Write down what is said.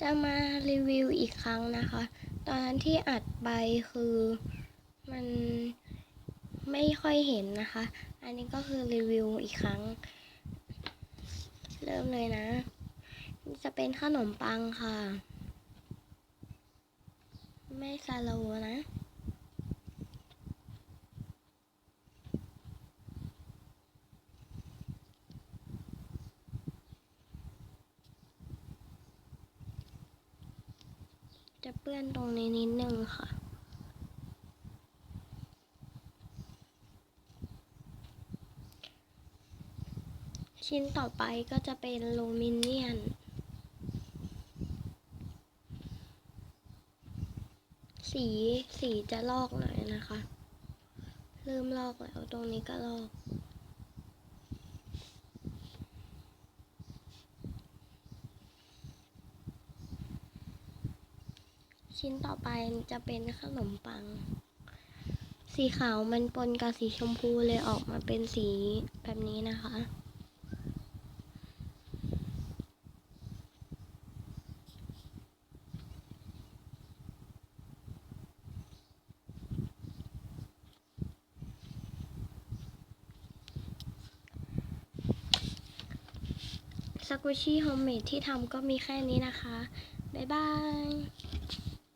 จะมารีวิวอีกครั้งนะคะ ตอนนั้นที่อัดไปคือมันไม่ค่อยเห็นนะคะ อันนี้ก็คือรีวิวอีกครั้ง เริ่มเลยนะ จะเป็นขนมปังค่ะ ไม่ซาโลนะ จะเปื้อนตรงนี้นิดนึงค่ะ ชิ้นต่อไปก็จะเป็นโลมิเนียน สีสีจะลอกหน่อยนะคะ เริ่มลอกแล้วตรงนี้ก็ลอก ชิ้นต่อไปจะเป็นขนมปัง สีขาวมันปนกับสีชมพูเลยออกมาเป็นสีแบบนี้นะคะ สกุชี่โฮมเมดที่ทำก็มีแค่นี้นะคะ บ๊ายบาย